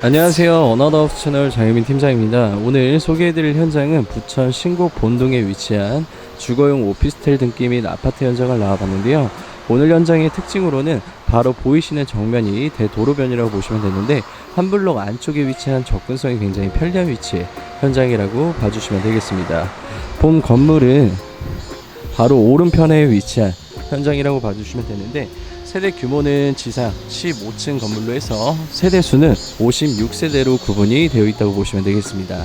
안녕하세요. 어나더 채널 장유민 팀장입니다. 오늘 소개해드릴 현장은 부천 신곡 본동에 위치한 주거용 오피스텔 등기 및 아파트 현장을 나와봤는데요. 오늘 현장의 특징으로는 바로 보이시는 정면이 대도로변이라고 보시면 되는데 한 블록 안쪽에 위치한 접근성이 굉장히 편리한 위치의 현장이라고 봐주시면 되겠습니다. 본 건물은 바로 오른편에 위치한 현장이라고 봐주시면 되는데 세대 규모는 지상 15층 건물로 해서 세대 수는 56세대로 구분이 되어 있다고 보시면 되겠습니다.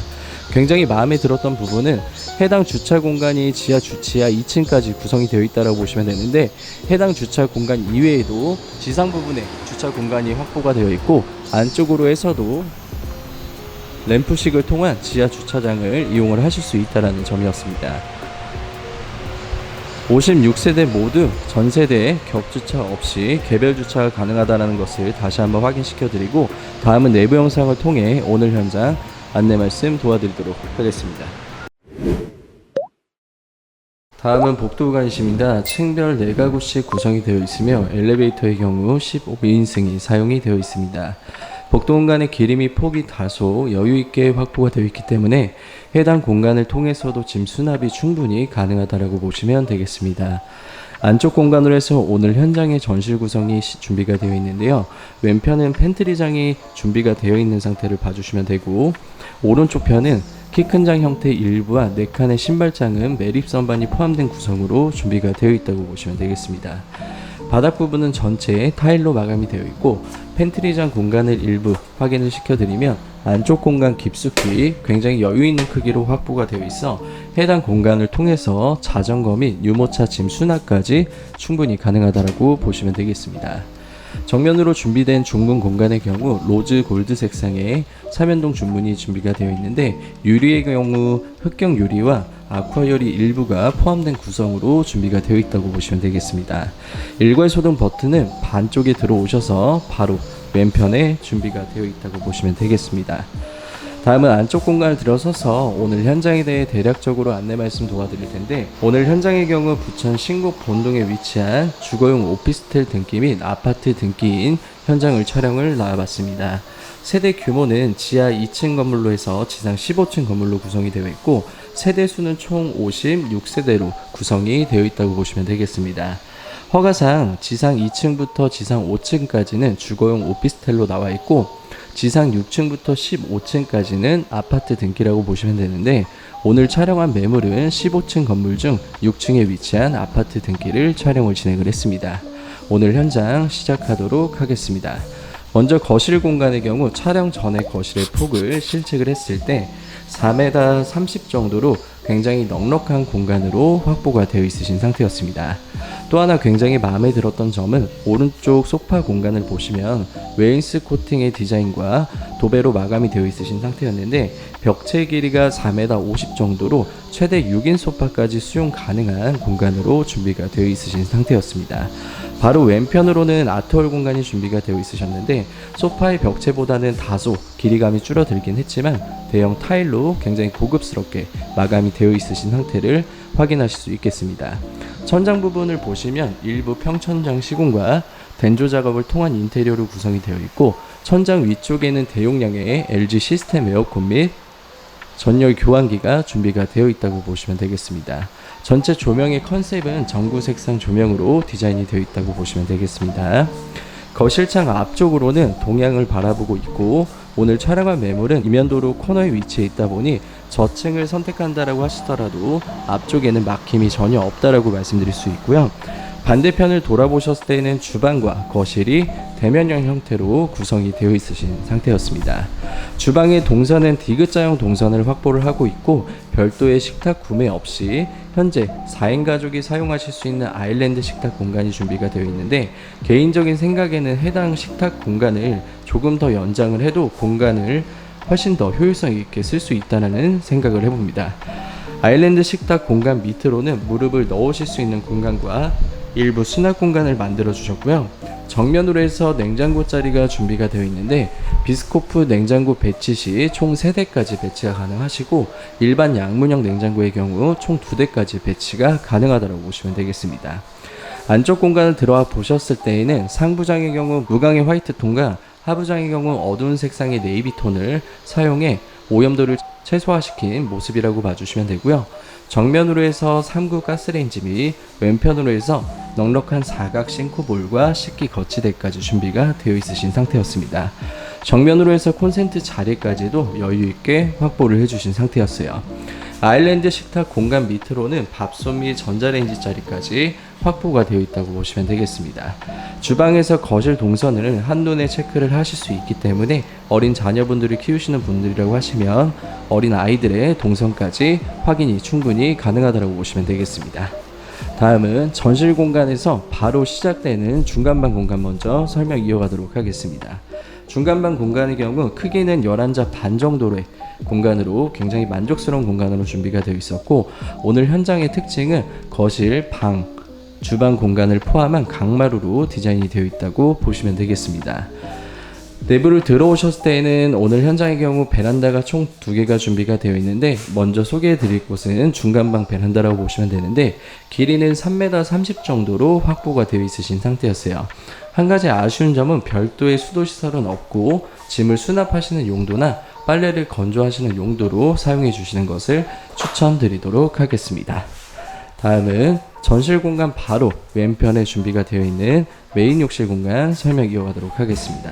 굉장히 마음에 들었던 부분은 해당 주차 공간이 지하 주치하 2층까지 구성이 되어 있다고 보시면 되는데 해당 주차 공간 이외에도 지상 부분에 주차 공간이 확보가 되어 있고 안쪽으로 해서도 램프식을 통한 지하 주차장을 이용을 하실 수 있다는 점이었습니다. 56세대 모두 전 세대에 겹주차 없이 개별 주차가 가능하다는 것을 다시 한번 확인시켜 드리고 다음은 내부 영상을 통해 오늘 현장 안내 말씀 도와드리도록 하겠습니다. 다음은 복도 구간이십니다. 층별 4가구씩 구성이 되어 있으며 엘리베이터의 경우 15인승이 사용이 되어 있습니다. 복도 공간의 길이 및 폭이 다소 여유 있게 확보가 되어 있기 때문에 해당 공간을 통해서도 짐 수납이 충분히 가능하다라고 보시면 되겠습니다. 안쪽 공간으로 해서 오늘 현장의 전실 구성이 시- 준비가 되어 있는데요. 왼편은 팬트리장이 준비가 되어 있는 상태를 봐주시면 되고 오른쪽 편은 키 큰 장 형태 일부와 네 칸의 신발장은 매립 선반이 포함된 구성으로 준비가 되어 있다고 보시면 되겠습니다. 바닥 부분은 전체에 타일로 마감이 되어 있고 팬트리장 공간을 일부 확인을 시켜드리면 안쪽 공간 깊숙이 굉장히 여유 있는 크기로 확보가 되어 있어 해당 공간을 통해서 자전거 및 유모차 짐 수납까지 충분히 가능하다고 보시면 되겠습니다. 정면으로 준비된 중문 공간의 경우 로즈 골드 색상의 사면동 중문이 준비가 되어 있는데 유리의 경우 흑경 유리와 아쿠아 유리 일부가 포함된 구성으로 준비가 되어 있다고 보시면 되겠습니다. 일괄 소등 버튼은 반쪽에 들어오셔서 바로 왼편에 준비가 되어 있다고 보시면 되겠습니다. 다음은 안쪽 공간을 들어서서 오늘 현장에 대해 대략적으로 안내 말씀 도와드릴 텐데 오늘 현장의 경우 부천 신곡 본동에 위치한 주거용 오피스텔 등기 및 아파트 등기인 현장을 촬영을 나와봤습니다. 세대 규모는 지하 2층 건물로 해서 지상 15층 건물로 구성이 되어 있고 세대 수는 총 56세대로 구성이 되어 있다고 보시면 되겠습니다. 허가상 지상 2층부터 지상 5층까지는 주거용 오피스텔로 나와 있고 지상 6층부터 15층까지는 아파트 등기라고 보시면 되는데 오늘 촬영한 매물은 15층 건물 중 6층에 위치한 아파트 등기를 촬영을 진행을 했습니다. 오늘 현장 시작하도록 하겠습니다. 먼저 거실 공간의 경우 촬영 전에 거실의 폭을 실측을 했을 때 4m 30 정도로 굉장히 넉넉한 공간으로 확보가 되어 있으신 상태였습니다. 또 하나 굉장히 마음에 들었던 점은 오른쪽 소파 공간을 보시면 웨인스 코팅의 디자인과 도배로 마감이 되어 있으신 상태였는데 벽체 길이가 4m 50 정도로 최대 6인 소파까지 수용 가능한 공간으로 준비가 되어 있으신 상태였습니다. 바로 왼편으로는 아트홀 공간이 준비가 되어 있으셨는데 소파의 벽체보다는 다소 길이감이 줄어들긴 했지만 대형 타일로 굉장히 고급스럽게 마감이 되어 있으신 상태를 확인하실 수 있겠습니다. 천장 부분을 보시면 일부 평천장 시공과 덴조 작업을 통한 인테리어로 구성이 되어 있고 천장 위쪽에는 대용량의 LG 시스템 에어컨 및 전열 교환기가 준비가 되어 있다고 보시면 되겠습니다. 전체 조명의 컨셉은 전구 색상 조명으로 디자인이 되어 있다고 보시면 되겠습니다. 거실창 앞쪽으로는 동향을 바라보고 있고 오늘 촬영한 매물은 이면도로 코너에 위치해 있다 보니 저층을 선택한다라고 하시더라도 앞쪽에는 막힘이 전혀 없다라고 말씀드릴 수 있고요. 반대편을 돌아보셨을 때는 주방과 거실이 대면형 형태로 구성이 되어 있으신 상태였습니다. 주방의 동선은 디귿자형 동선을 확보를 하고 있고 별도의 식탁 구매 없이 현재 4인 가족이 사용하실 수 있는 아일랜드 식탁 공간이 준비가 되어 있는데 개인적인 생각에는 해당 식탁 공간을 조금 더 연장을 해도 공간을 훨씬 더 효율성 있게 쓸 수 있다는 생각을 해봅니다. 아일랜드 식탁 공간 밑으로는 무릎을 넣으실 수 있는 공간과 일부 수납 공간을 만들어 주셨고요. 정면으로 해서 냉장고 자리가 준비가 되어 있는데 비스코프 냉장고 배치 시 총 3대까지 배치가 가능하시고 일반 양문형 냉장고의 경우 총 2대까지 배치가 가능하다고 보시면 되겠습니다. 안쪽 공간을 들어와 보셨을 때에는 상부장의 경우 무광의 화이트 톤과 하부장의 경우 어두운 색상의 네이비 톤을 사용해 오염도를 최소화시킨 모습이라고 봐주시면 되고요. 정면으로 해서 3구 가스레인지 및 왼편으로 해서 넉넉한 사각 싱크볼과 식기 거치대까지 준비가 되어 있으신 상태였습니다. 정면으로 해서 콘센트 자리까지도 여유 있게 확보를 해주신 상태였어요. 아일랜드 식탁 공간 밑으로는 밥솥 및 전자레인지 자리까지 확보가 되어 있다고 보시면 되겠습니다. 주방에서 거실 동선을 한눈에 체크를 하실 수 있기 때문에 어린 자녀분들을 키우시는 분들이라고 하시면 어린 아이들의 동선까지 확인이 충분히 가능하다고 보시면 되겠습니다. 다음은 전실 공간에서 바로 시작되는 중간방 공간 먼저 설명 이어가도록 하겠습니다. 중간방 공간의 경우 크기는 11자 반 정도의 공간으로 굉장히 만족스러운 공간으로 준비가 되어 있었고 오늘 현장의 특징은 거실, 방, 주방 공간을 포함한 강마루로 디자인이 되어 있다고 보시면 되겠습니다. 내부를 들어오셨을 때에는 오늘 현장의 경우 베란다가 총 두 개가 준비가 되어 있는데 먼저 소개해 드릴 곳은 중간방 베란다라고 보시면 되는데 길이는 3m 30 정도로 확보가 되어 있으신 상태였어요. 한 가지 아쉬운 점은 별도의 수도 시설은 없고 짐을 수납하시는 용도나 빨래를 건조하시는 용도로 사용해 주시는 것을 추천드리도록 하겠습니다. 다음은 전실 공간 바로 왼편에 준비가 되어 있는 메인 욕실 공간 설명 이어가도록 하겠습니다.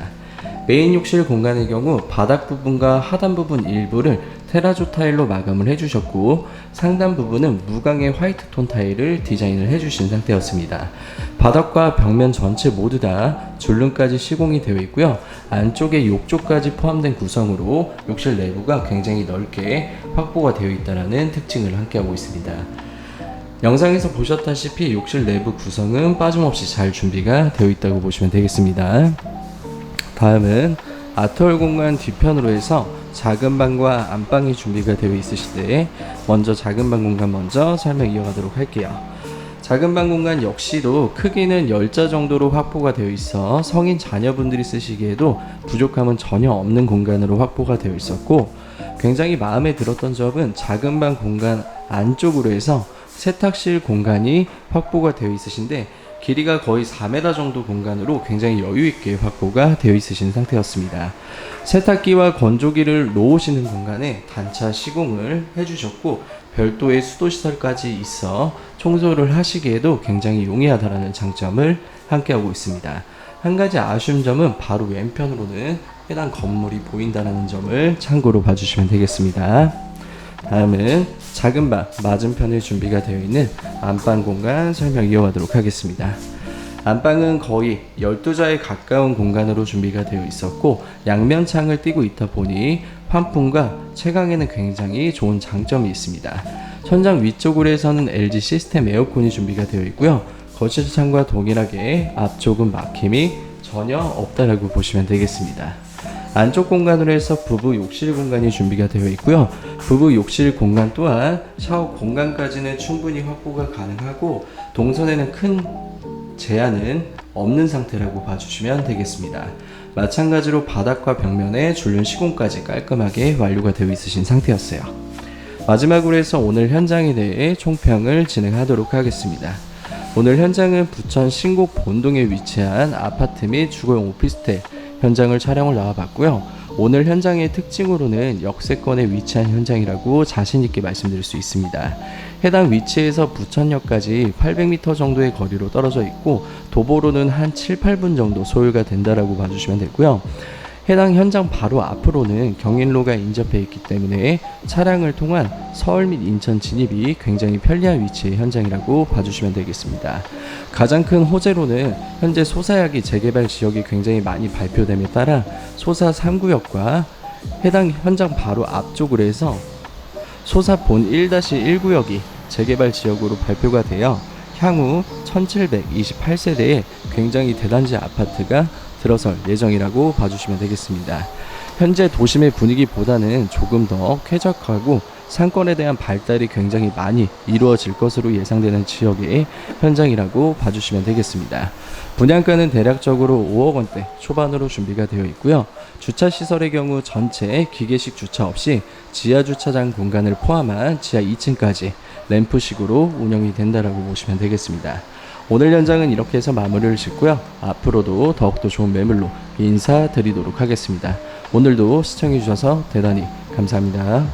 메인 욕실 공간의 경우 바닥 부분과 하단 부분 일부를 테라조 타일로 마감을 해주셨고 상단 부분은 무광의 화이트 톤 타일을 디자인을 해주신 상태였습니다. 바닥과 벽면 전체 모두 다 줄눈까지 시공이 되어 있고요. 안쪽에 욕조까지 포함된 구성으로 욕실 내부가 굉장히 넓게 확보가 되어 있다는 특징을 함께하고 있습니다. 영상에서 보셨다시피 욕실 내부 구성은 빠짐없이 잘 준비가 되어 있다고 보시면 되겠습니다. 다음은 아트홀 공간 뒤편으로 해서 작은 방과 안방이 준비가 되어 있으실 때 먼저 작은 방 공간 먼저 설명 이어가도록 할게요. 작은 방 공간 역시도 크기는 10자 정도로 확보가 되어 있어 성인 자녀분들이 쓰시기에도 부족함은 전혀 없는 공간으로 확보가 되어 있었고 굉장히 마음에 들었던 점은 작은 방 공간 안쪽으로 해서 세탁실 공간이 확보가 되어 있으신데 길이가 거의 4m 정도 공간으로 굉장히 여유 있게 확보가 되어 있으신 상태였습니다. 세탁기와 건조기를 놓으시는 공간에 단차 시공을 해주셨고 별도의 수도 시설까지 있어 청소를 하시기에도 굉장히 용이하다라는 장점을 함께하고 있습니다. 한 가지 아쉬운 점은 바로 왼편으로는 해당 건물이 보인다는 점을 참고로 봐주시면 되겠습니다. 다음은 작은 방 맞은편에 준비가 되어 있는 안방 공간 설명 이어가도록 하겠습니다. 안방은 거의 12자에 가까운 공간으로 준비가 되어 있었고 양면 창을 띄고 있다 보니 환풍과 채광에는 굉장히 좋은 장점이 있습니다. 천장 위쪽으로 해서는 LG 시스템 에어컨이 준비가 되어 있고요. 거실 창과 동일하게 앞쪽은 막힘이 전혀 없다라고 보시면 되겠습니다. 안쪽 공간으로 해서 부부 욕실 공간이 준비가 되어 있고요. 부부 욕실 공간 또한 샤워 공간까지는 충분히 확보가 가능하고 동선에는 큰 제한은 없는 상태라고 봐주시면 되겠습니다. 마찬가지로 바닥과 벽면에 줄눈 시공까지 깔끔하게 완료가 되어 있으신 상태였어요. 마지막으로 해서 오늘 현장에 대해 총평을 진행하도록 하겠습니다. 오늘 현장은 부천 신곡 본동에 위치한 아파트 및 주거용 오피스텔 현장을 촬영을 나와봤고요. 오늘 현장의 특징으로는 역세권에 위치한 현장이라고 자신있게 말씀드릴 수 있습니다. 해당 위치에서 부천역까지 800m 정도의 거리로 떨어져 있고 도보로는 한 7, 8분 정도 소요가 된다라고 봐주시면 되고요. 해당 현장 바로 앞으로는 경인로가 인접해 있기 때문에 차량을 통한 서울 및 인천 진입이 굉장히 편리한 위치의 현장이라고 봐주시면 되겠습니다. 가장 큰 호재로는 현재 소사약이 재개발 지역이 굉장히 많이 발표됨에 따라 소사 3구역과 해당 현장 바로 앞쪽으로 해서 소사 본 1-1구역이 재개발 지역으로 발표가 되어 향후 1728세대의 굉장히 대단지 아파트가 들어설 예정이라고 봐주시면 되겠습니다. 현재 도심의 분위기보다는 조금 더 쾌적하고 상권에 대한 발달이 굉장히 많이 이루어질 것으로 예상되는 지역의 현장이라고 봐주시면 되겠습니다. 분양가는 대략적으로 5억 원대 초반으로 준비가 되어 있고요. 주차 시설의 경우 전체 기계식 주차 없이 지하 주차장 공간을 포함한 지하 2층까지 램프식으로 운영이 된다라고 보시면 되겠습니다. 오늘 현장은 이렇게 해서 마무리를 짓고요. 앞으로도 더욱더 좋은 매물로 인사드리도록 하겠습니다. 오늘도 시청해주셔서 대단히 감사합니다.